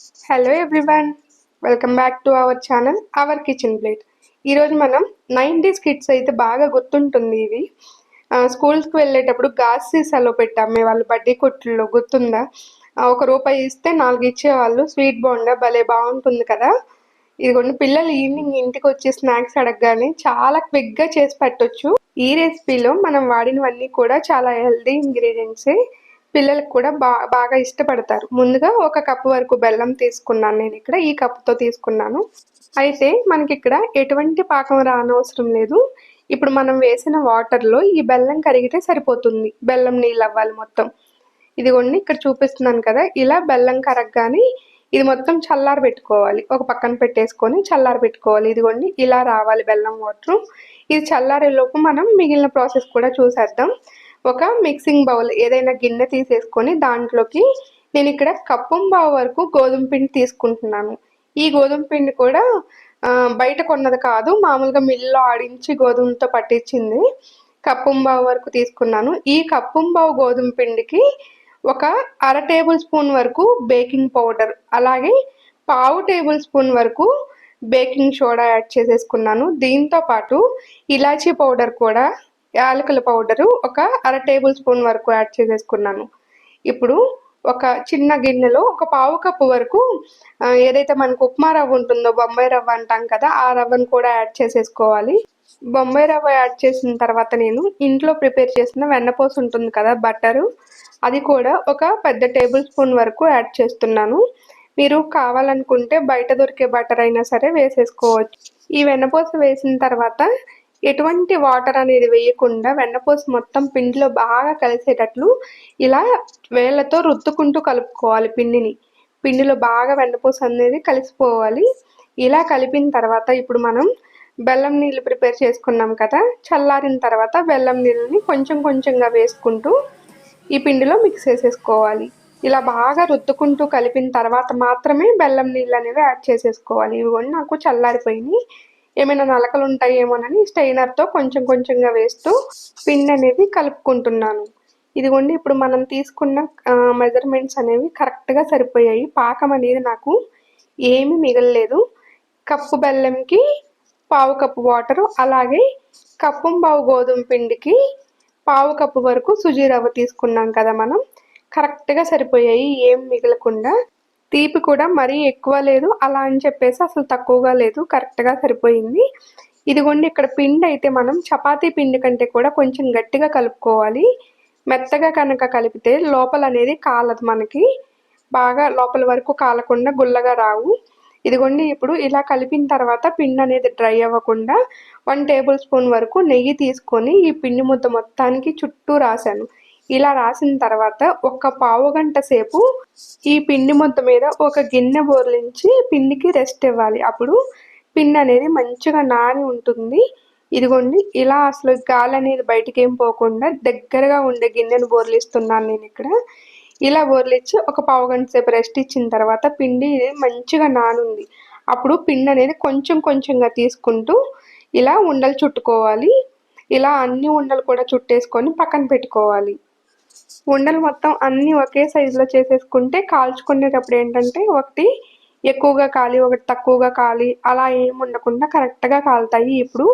Hello everyone welcome back to our channel our kitchen plate ఈరోజు మనం nineties kids అయితే బాగా గుర్తుంటుంది ఇవి. స్కూల్స్కి వెళ్ళేటప్పుడు గాజ్ సీసాలో పెట్టామే. వాళ్ళు బడ్డీ కొట్టుల్లో గుర్తుందా? ఒక రూపాయి ఇస్తే నాలుగు ఇచ్చేవాళ్ళు. స్వీట్ బోండా భలే బాగుంటుంది కదా. ఇదిగోండి పిల్లలు ఈవినింగ్ ఇంటికి వచ్చి స్నాక్స్ అడగగానే చాలా క్విక్గా చేసి పెట్టొచ్చు. ఈ రెసిపీలో మనం వాడినవన్నీ కూడా చాలా హెల్దీ ఇంగ్రీడియంట్సే పిల్లలకు కూడా బా బాగా ఇష్టపడతారు. ముందుగా ఒక కప్పు వరకు బెల్లం తీసుకున్నాను నేను ఇక్కడ ఈ కప్పుతో తీసుకున్నాను. అయితే మనకి ఇక్కడ ఎటువంటి పాకం రానవసరం లేదు. ఇప్పుడు మనం వేసిన వాటర్లో ఈ బెల్లం కరిగితే సరిపోతుంది. బెల్లం నీళ్ళు అవ్వాలి మొత్తం. ఇదిగోండి ఇక్కడ చూపిస్తున్నాను కదా ఇలా బెల్లం కరగగానే ఇది మొత్తం చల్లారి పెట్టుకోవాలి. ఒక పక్కన పెట్టేసుకొని చల్లారి పెట్టుకోవాలి. ఇదిగోండి ఇలా రావాలి బెల్లం వాటర్ ఇది చల్లారేలోపు మనం మిగిలిన ప్రాసెస్ కూడా చూసేద్దాం. ఒక మిక్సింగ్ బౌల్ ఏదైనా గిన్నె తీసేసుకొని దాంట్లోకి నేను ఇక్కడ కప్పు బావు వరకు గోధుమ పిండి తీసుకుంటున్నాను. ఈ గోధుమ పిండి కూడా బయట కొన్నది కాదు మామూలుగా మిల్లో ఆడించి గోధుమతో పట్టించింది. కప్పుంబావు వరకు తీసుకున్నాను. ఈ కప్పుంబావు గోధుమ పిండికి ఒక అర టేబుల్ స్పూన్ వరకు బేకింగ్ పౌడర్ అలాగే పావు టేబుల్ స్పూన్ వరకు బేకింగ్ సోడా యాడ్ చేసేసుకున్నాను. దీంతో పాటు ఇలాచీ పౌడర్ కూడా యాలకుల పౌడరు ఒక అర టేబుల్ స్పూన్ వరకు యాడ్ చేసేసుకున్నాను. ఇప్పుడు ఒక చిన్న గిన్నెలో ఒక పావు కప్పు వరకు ఏదైతే మనకు ఉప్మా రవ్వ ఉంటుందో బొంబాయి రవ్వ అంటాం కదా ఆ రవ్వను కూడా యాడ్ చేసేసుకోవాలి. బొంబాయి రవ్వ యాడ్ చేసిన తర్వాత నేను ఇంట్లో ప్రిపేర్ చేసిన వెన్నపోసు ఉంటుంది కదా బట్టరు అది కూడా ఒక పెద్ద టేబుల్ స్పూన్ వరకు యాడ్ చేస్తున్నాను. మీరు కావాలనుకుంటే బయట దొరికే బటర్ అయినా సరే వేసేసుకోవచ్చు. ఈ వెన్నపోస వేసిన తర్వాత ఎటువంటి వాటర్ అనేది వేయకుండా వెన్నపూస మొత్తం పిండిలో బాగా కలిసేటట్లు ఇలా వేళ్ళతో రుద్దుకుంటూ కలుపుకోవాలి పిండిని. పిండిలో బాగా వెన్నపూస అనేది కలిసిపోవాలి. ఇలా కలిపిన తర్వాత ఇప్పుడు మనం బెల్లం నీళ్ళు ప్రిపేర్ చేసుకున్నాం కదా చల్లారిన తర్వాత బెల్లం నీళ్ళని కొంచెం కొంచెంగా వేసుకుంటూ ఈ పిండిలో మిక్స్ చేసేసుకోవాలి. ఇలా బాగా రుద్దుకుంటూ కలిపిన తర్వాత మాత్రమే బెల్లం నీళ్ళు అనేవి యాడ్ చేసేసుకోవాలి. ఇవి కూడా నాకు చల్లారిపోయినాయి. ఏమైనా నలకలు ఉంటాయేమోనని స్టైనర్తో కొంచెం కొంచెంగా వేస్తూ పిండి అనేది కలుపుకుంటున్నాను. ఇదిగోండి ఇప్పుడు మనం తీసుకున్న మెజర్మెంట్స్ అనేవి కరెక్ట్గా సరిపోయాయి. పాకం అనేది నాకు ఏమి మిగలలేదు. కప్పు బెల్లంకి పావు కప్పు వాటరు అలాగే కప్పంబావు గోధుమ పిండికి పావు కప్పు వరకు సుజీ రవ్వ తీసుకున్నాం కదా మనం. కరెక్ట్గా సరిపోయాయి ఏం మిగలకుండా. తీపి కూడా మరీ ఎక్కువ లేదు. అలా అని చెప్పేసి అసలు తక్కువగా లేదు. కరెక్ట్గా సరిపోయింది. ఇదిగోండి ఇక్కడ పిండి అయితే మనం చపాతీ పిండి కంటే కూడా కొంచెం గట్టిగా కలుపుకోవాలి. మెత్తగా కనుక కలిపితే లోపల అనేది కాలదు మనకి. బాగా లోపల వరకు కాలకుండా గుల్లగా రావు. ఇదిగోండి ఇప్పుడు ఇలా కలిపిన తర్వాత పిండి అనేది డ్రై అవ్వకుండా వన్ టేబుల్ స్పూన్ వరకు నెయ్యి తీసుకొని ఈ పిండి ముద్ద మొత్తానికి చుట్టూ రాశాను. ఇలా రాసిన తర్వాత ఒక పావు గంట సేపు ఈ పిండి ముద్ద మీద ఒక గిన్నె బోర్లించి పిండికి రెస్ట్ ఇవ్వాలి. అప్పుడు పిండి అనేది మంచిగా నాని ఉంటుంది. ఇదిగోండి ఇలా అసలు గాలి అనేది బయటికి ఏం పోకుండా దగ్గరగా ఉండే గిన్నెను బోర్లిస్తున్నాను నేను ఇక్కడ. ఇలా బోర్లిచ్చి ఒక పావు గంట సేపు రెస్ట్ ఇచ్చిన తర్వాత పిండి మంచిగా నానుంది. అప్పుడు పిండి అనేది కొంచెం కొంచెంగా తీసుకుంటూ ఇలా ఉండలు చుట్టుకోవాలి. ఇలా అన్ని ఉండలు కూడా చుట్టేసుకొని పక్కన పెట్టుకోవాలి. ఉండలు మొత్తం అన్నీ ఒకే సైజులో చేసేసుకుంటే కాల్చుకునేటప్పుడు ఏంటంటే ఒకటి ఎక్కువగా కాలి ఒకటి తక్కువగా కాలి అలా ఏం ఉండకుండా కరెక్ట్గా కాలుతాయి. ఇప్పుడు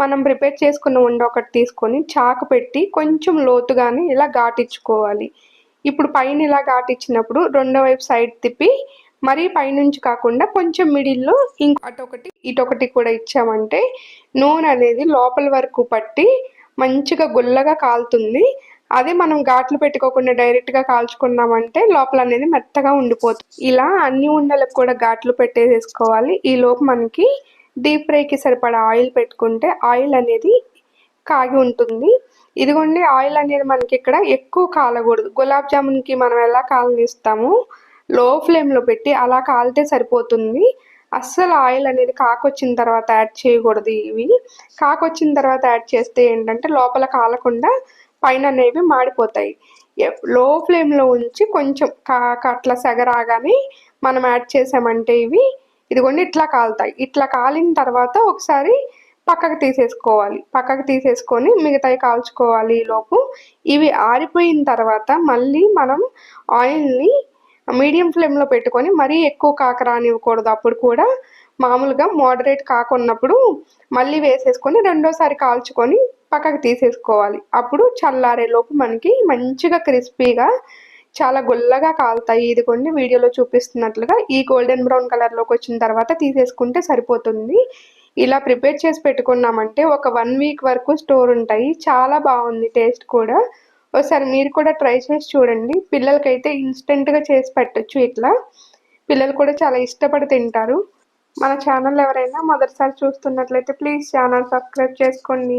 మనం ప్రిపేర్ చేసుకున్న ఉండ ఒకటి తీసుకొని చాకు పెట్టి కొంచెం లోతుగానే ఇలా ఘాటించుకోవాలి. ఇప్పుడు పైన ఇలా ఘాటిచ్చినప్పుడు రెండో వైపు సైడ్ తిప్పి మరీ పైనుంచి కాకుండా కొంచెం మిడిల్లో ఇంకో అటొకటి ఇటొకటి కూడా ఇచ్చామంటే నూనె అనేది లోపల వరకు పట్టి మంచిగా గుల్లగా కాలుతుంది. అదే మనం ఘాట్లు పెట్టుకోకుండా డైరెక్ట్గా కాల్చుకున్నామంటే లోపల అనేది మెత్తగా ఉండిపోతుంది. ఇలా అన్ని ఉండలకు కూడా ఘాట్లు పెట్టేసేసుకోవాలి. ఈ లోపు మనకి డీప్ ఫ్రైకి సరిపడా ఆయిల్ పెట్టుకుంటే ఆయిల్ అనేది కాగి ఉంటుంది. ఇదిగోండి ఆయిల్ అనేది మనకి ఇక్కడ ఎక్కువ కాలకూడదు. గులాబ్ జామున్కి మనం ఎలా కాలనిస్తాము? లో ఫ్లేమ్లో పెట్టి అలా కాలితే సరిపోతుంది. అస్సలు ఆయిల్ అనేది కాకొచ్చిన తర్వాత యాడ్ చేయకూడదు ఇవి. కాకొచ్చిన తర్వాత యాడ్ చేస్తే ఏంటంటే లోపల కాలకుండా పైన అనేవి మాడిపోతాయి లో ఫ్లేమ్లో ఉంచి కొంచెం కాక అట్లా సెగరాగానే మనం యాడ్ చేసామంటే ఇవి ఇదిగోండి ఇట్లా కాలుతాయి. ఇట్లా కాలిన తర్వాత ఒకసారి పక్కకు తీసేసుకోవాలి. పక్కకు తీసేసుకొని మిగతాయి కాల్చుకోవాలి ఈ లోపు. ఇవి ఆరిపోయిన తర్వాత మళ్ళీ మనం ఆయిల్ని మీడియం ఫ్లేమ్లో పెట్టుకొని మరీ ఎక్కువ కాక రానివ్వకూడదు. అప్పుడు కూడా మామూలుగా మోడరేట్ కాకున్నప్పుడు మళ్ళీ వేసేసుకొని రెండోసారి కాల్చుకొని పక్కకు తీసేసుకోవాలి. అప్పుడు చల్లారేలోపు మనకి మంచిగా క్రిస్పీగా చాలా గుల్లగా కాలుతాయి. ఇదిగోండి వీడియోలో చూపిస్తున్నట్లుగా ఈ గోల్డెన్ బ్రౌన్ కలర్లోకి వచ్చిన తర్వాత తీసేసుకుంటే సరిపోతుంది. ఇలా ప్రిపేర్ చేసి పెట్టుకున్నామంటే ఒక వన్ వీక్ వరకు స్టోర్ ఉంటాయి. చాలా బాగుంది టేస్ట్ కూడా. ఒకసారి మీరు కూడా ట్రై చేసి చూడండి. పిల్లలకైతే ఇన్స్టెంట్గా చేసి పెట్టచ్చు ఇట్లా. పిల్లలు కూడా చాలా ఇష్టపడి తింటారు. మన ఛానల్ ఎవరైనా మొదటిసారి చూస్తున్నట్లయితే ప్లీజ్ ఛానల్ సబ్స్క్రైబ్ చేసుకోండి.